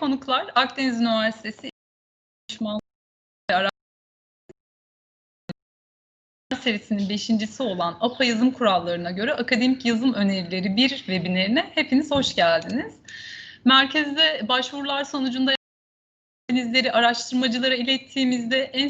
konuklar Akdeniz Üniversitesi Düşman serisinin beşincisi olan APA yazım kurallarına göre akademik yazım önerileri bir webinarine hepiniz hoş geldiniz. Merkezde başvurular sonucunda analizleri araştırmacılara ilettiğimizde en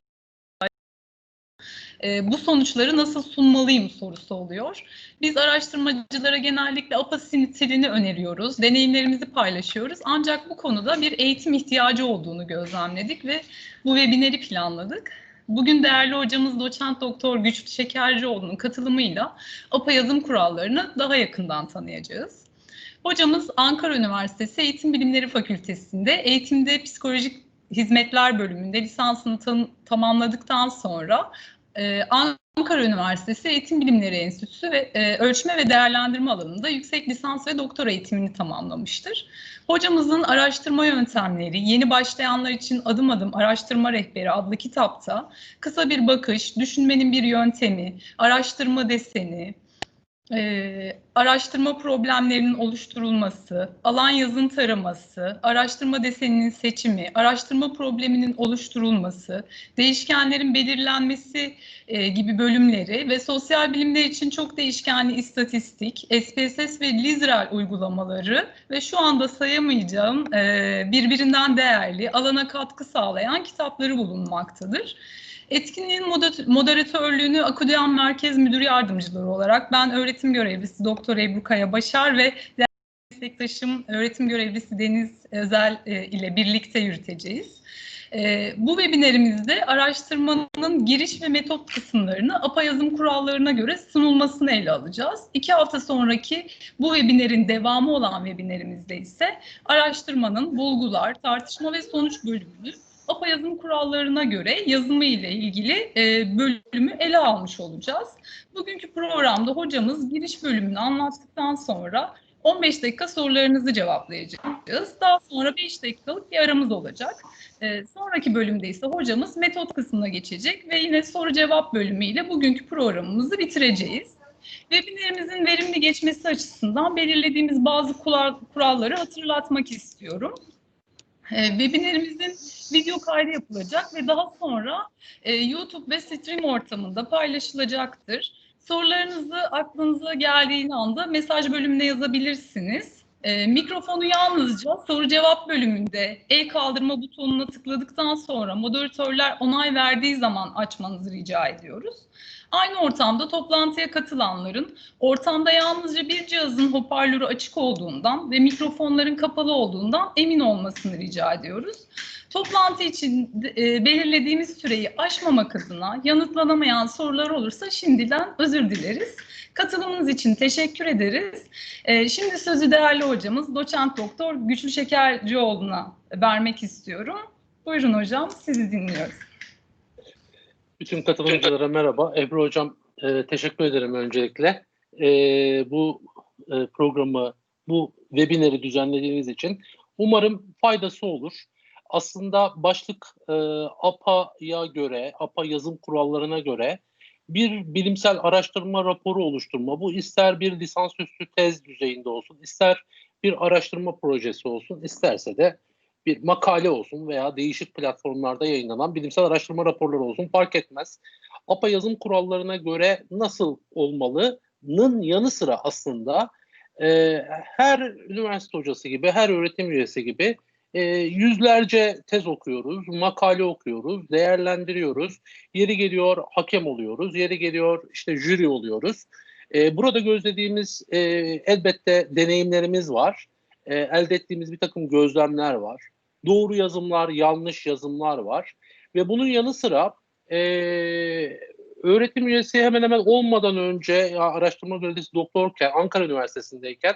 e, bu sonuçları nasıl sunmalıyım sorusu oluyor. Biz araştırmacılara genellikle APA stilini öneriyoruz, deneyimlerimizi paylaşıyoruz. Ancak bu konuda bir eğitim ihtiyacı olduğunu gözlemledik ve bu webineri planladık. Bugün değerli hocamız doçent doktor Güçlü Şekercioğlu'nun katılımıyla APA yazım kurallarını daha yakından tanıyacağız. Hocamız Ankara Üniversitesi Eğitim Bilimleri Fakültesi'nde eğitimde psikolojik hizmetler bölümünde lisansını tam, tamamladıktan sonra e, Ankara Üniversitesi Eğitim Bilimleri Enstitüsü ve e, ölçme ve değerlendirme alanında yüksek lisans ve doktor eğitimini tamamlamıştır. Hocamızın araştırma yöntemleri, yeni başlayanlar için adım adım araştırma rehberi adlı kitapta kısa bir bakış, düşünmenin bir yöntemi, araştırma deseni, e, araştırma problemlerinin oluşturulması, alan yazın taraması, araştırma deseninin seçimi, araştırma probleminin oluşturulması, değişkenlerin belirlenmesi e, gibi bölümleri ve sosyal bilimler için çok değişkenli istatistik, SPSS ve Lizrel uygulamaları ve şu anda sayamayacağım e, birbirinden değerli, alana katkı sağlayan kitapları bulunmaktadır. Etkinliğin moderatörlüğünü Akudyan Merkez Müdür Yardımcıları olarak ben öğretim görevlisi Doktor Ebru Kaya Başar ve meslektaşım öğretim görevlisi Deniz Özel e, ile birlikte yürüteceğiz. E, bu webinarimizde araştırmanın giriş ve metot kısımlarını APA yazım kurallarına göre sunulmasını ele alacağız. İki hafta sonraki bu webinarin devamı olan webinarimizde ise araştırmanın bulgular, tartışma ve sonuç bölümünü APA yazım kurallarına göre yazımı ile ilgili e, bölümü ele almış olacağız. Bugünkü programda hocamız giriş bölümünü anlattıktan sonra 15 dakika sorularınızı cevaplayacağız. Daha sonra 5 dakikalık bir aramız olacak. E, sonraki bölümde ise hocamız metot kısmına geçecek ve yine soru cevap bölümüyle bugünkü programımızı bitireceğiz. Webinarimizin verimli geçmesi açısından belirlediğimiz bazı kuralları hatırlatmak istiyorum. E, webinarimizin video kaydı yapılacak ve daha sonra e, YouTube ve stream ortamında paylaşılacaktır. Sorularınızı aklınıza geldiği anda mesaj bölümüne yazabilirsiniz. E, mikrofonu yalnızca soru cevap bölümünde el kaldırma butonuna tıkladıktan sonra moderatörler onay verdiği zaman açmanızı rica ediyoruz. Aynı ortamda toplantıya katılanların ortamda yalnızca bir cihazın hoparlörü açık olduğundan ve mikrofonların kapalı olduğundan emin olmasını rica ediyoruz. Toplantı için e, belirlediğimiz süreyi aşmamak adına yanıtlanamayan sorular olursa şimdiden özür dileriz. Katılımınız için teşekkür ederiz. E, şimdi sözü değerli hocamız doçent doktor Güçlü Şekercioğlu'na vermek istiyorum. Buyurun hocam sizi dinliyoruz. Bütün katılımcılara merhaba. Ebru Hocam e, teşekkür ederim öncelikle. E, bu e, programı, bu webineri düzenlediğiniz için umarım faydası olur. Aslında başlık e, APA'ya göre, APA yazım kurallarına göre bir bilimsel araştırma raporu oluşturma. Bu ister bir lisansüstü tez düzeyinde olsun, ister bir araştırma projesi olsun, isterse de bir makale olsun veya değişik platformlarda yayınlanan bilimsel araştırma raporları olsun fark etmez. APA yazım kurallarına göre nasıl olmalının yanı sıra aslında e, her üniversite hocası gibi, her öğretim üyesi gibi e, yüzlerce tez okuyoruz, makale okuyoruz, değerlendiriyoruz. Yeri geliyor hakem oluyoruz, yeri geliyor işte jüri oluyoruz. E, burada gözlediğimiz e, elbette deneyimlerimiz var. E, elde ettiğimiz bir takım gözlemler var. Doğru yazımlar, yanlış yazımlar var. Ve bunun yanı sıra e, öğretim üyesi hemen hemen olmadan önce araştırma görevlisi doktorken Ankara Üniversitesi'ndeyken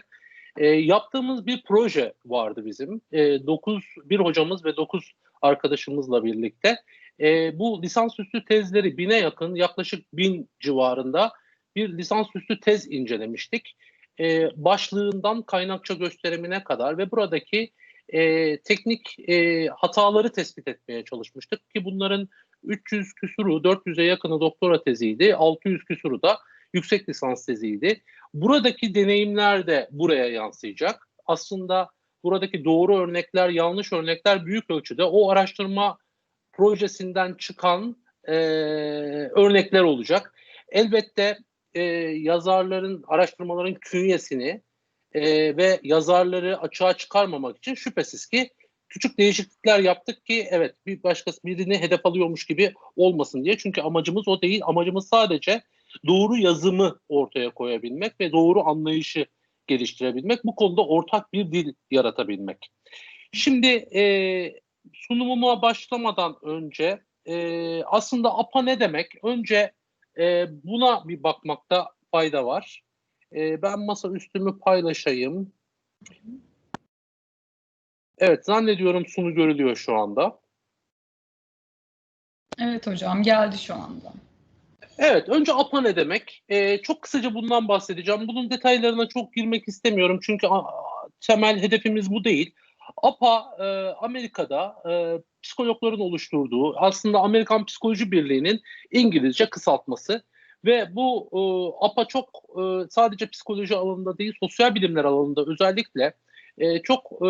e, yaptığımız bir proje vardı bizim. E, 9 bir hocamız ve 9 arkadaşımızla birlikte e, bu lisansüstü tezleri bine yakın yaklaşık bin civarında bir lisansüstü tez incelemiştik. E, başlığından kaynakça gösterimine kadar ve buradaki e, teknik e, hataları tespit etmeye çalışmıştık ki bunların 300 küsuru, 400'e yakını doktora teziydi, 600 küsuru da yüksek lisans teziydi. Buradaki deneyimler de buraya yansıyacak. Aslında buradaki doğru örnekler, yanlış örnekler büyük ölçüde o araştırma projesinden çıkan e, örnekler olacak. Elbette e, yazarların, araştırmaların künyesini e, ve yazarları açığa çıkarmamak için şüphesiz ki küçük değişiklikler yaptık ki evet bir başkası birini hedef alıyormuş gibi olmasın diye. Çünkü amacımız o değil. Amacımız sadece doğru yazımı ortaya koyabilmek ve doğru anlayışı geliştirebilmek. Bu konuda ortak bir dil yaratabilmek. Şimdi e, sunumuma başlamadan önce e, aslında APA ne demek? Önce e, buna bir bakmakta fayda var. E, ben masa üstümü paylaşayım. Evet zannediyorum sunu görülüyor şu anda. Evet hocam geldi şu anda. Evet, önce APA ne demek? Ee, çok kısaca bundan bahsedeceğim. Bunun detaylarına çok girmek istemiyorum çünkü temel hedefimiz bu değil. APA, e, Amerika'da e, psikologların oluşturduğu, aslında Amerikan Psikoloji Birliği'nin İngilizce kısaltması ve bu e, APA çok e, sadece psikoloji alanında değil, sosyal bilimler alanında özellikle e, çok e,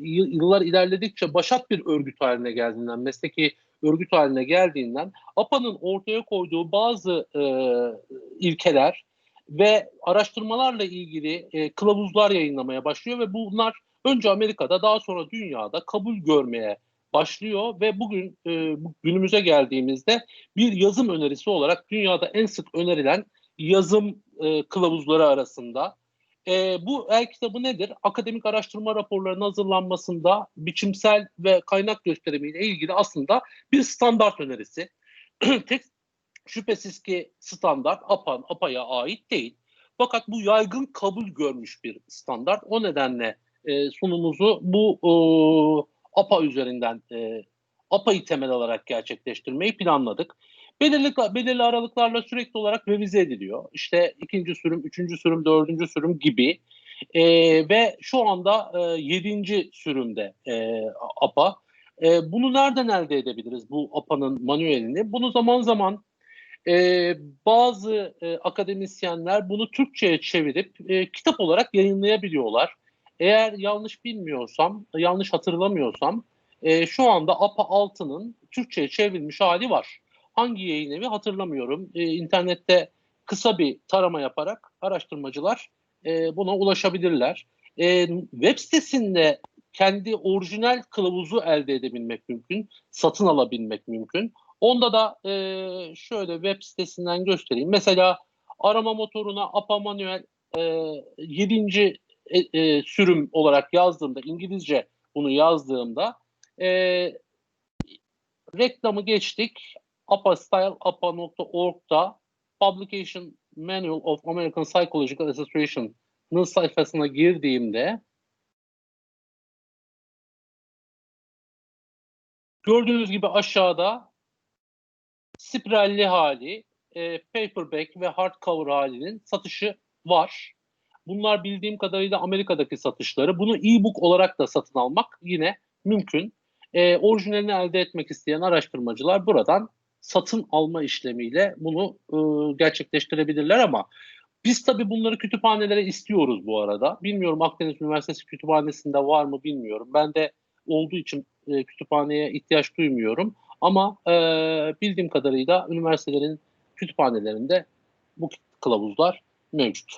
yıllar ilerledikçe başat bir örgüt haline geldiğinden, mesleki örgüt haline geldiğinden APA'nın ortaya koyduğu bazı e, ilkeler ve araştırmalarla ilgili e, kılavuzlar yayınlamaya başlıyor ve bunlar önce Amerika'da daha sonra dünyada kabul görmeye başlıyor ve bugün e, günümüze geldiğimizde bir yazım önerisi olarak dünyada en sık önerilen yazım e, kılavuzları arasında e, bu el kitabı nedir? Akademik araştırma raporlarının hazırlanmasında biçimsel ve kaynak gösterimiyle ilgili aslında bir standart önerisi. Tek şüphesiz ki standart APAN, APA'ya ait değil. Fakat bu yaygın kabul görmüş bir standart. O nedenle e, sunumuzu bu e, APA üzerinden e, APA'yı temel alarak gerçekleştirmeyi planladık belirli, belirli aralıklarla sürekli olarak revize ediliyor. İşte ikinci sürüm, üçüncü sürüm, dördüncü sürüm gibi. E, ve şu anda e, yedinci sürümde e, APA. E, bunu nereden elde edebiliriz bu APA'nın manuelini? Bunu zaman zaman e, bazı e, akademisyenler bunu Türkçe'ye çevirip e, kitap olarak yayınlayabiliyorlar. Eğer yanlış bilmiyorsam, yanlış hatırlamıyorsam e, şu anda APA 6'nın Türkçe'ye çevrilmiş hali var hangi yayın evi hatırlamıyorum. E, internette kısa bir tarama yaparak araştırmacılar e, buna ulaşabilirler. E, web sitesinde kendi orijinal kılavuzu elde edebilmek mümkün, satın alabilmek mümkün. Onda da e, şöyle web sitesinden göstereyim. Mesela arama motoruna APA Manuel e, 7. E, e, sürüm olarak yazdığımda, İngilizce bunu yazdığımda e, reklamı geçtik apastyle.apa.org'da Publication Manual of American Psychological Association'ın sayfasına girdiğimde gördüğünüz gibi aşağıda spiralli hali, e, paperback ve hardcover halinin satışı var. Bunlar bildiğim kadarıyla Amerika'daki satışları. Bunu e-book olarak da satın almak yine mümkün. E, orijinalini elde etmek isteyen araştırmacılar buradan satın alma işlemiyle bunu e, gerçekleştirebilirler ama biz tabii bunları kütüphanelere istiyoruz bu arada. Bilmiyorum Akdeniz Üniversitesi kütüphanesinde var mı bilmiyorum. Ben de olduğu için e, kütüphaneye ihtiyaç duymuyorum. Ama e, bildiğim kadarıyla üniversitelerin kütüphanelerinde bu kılavuzlar mevcut.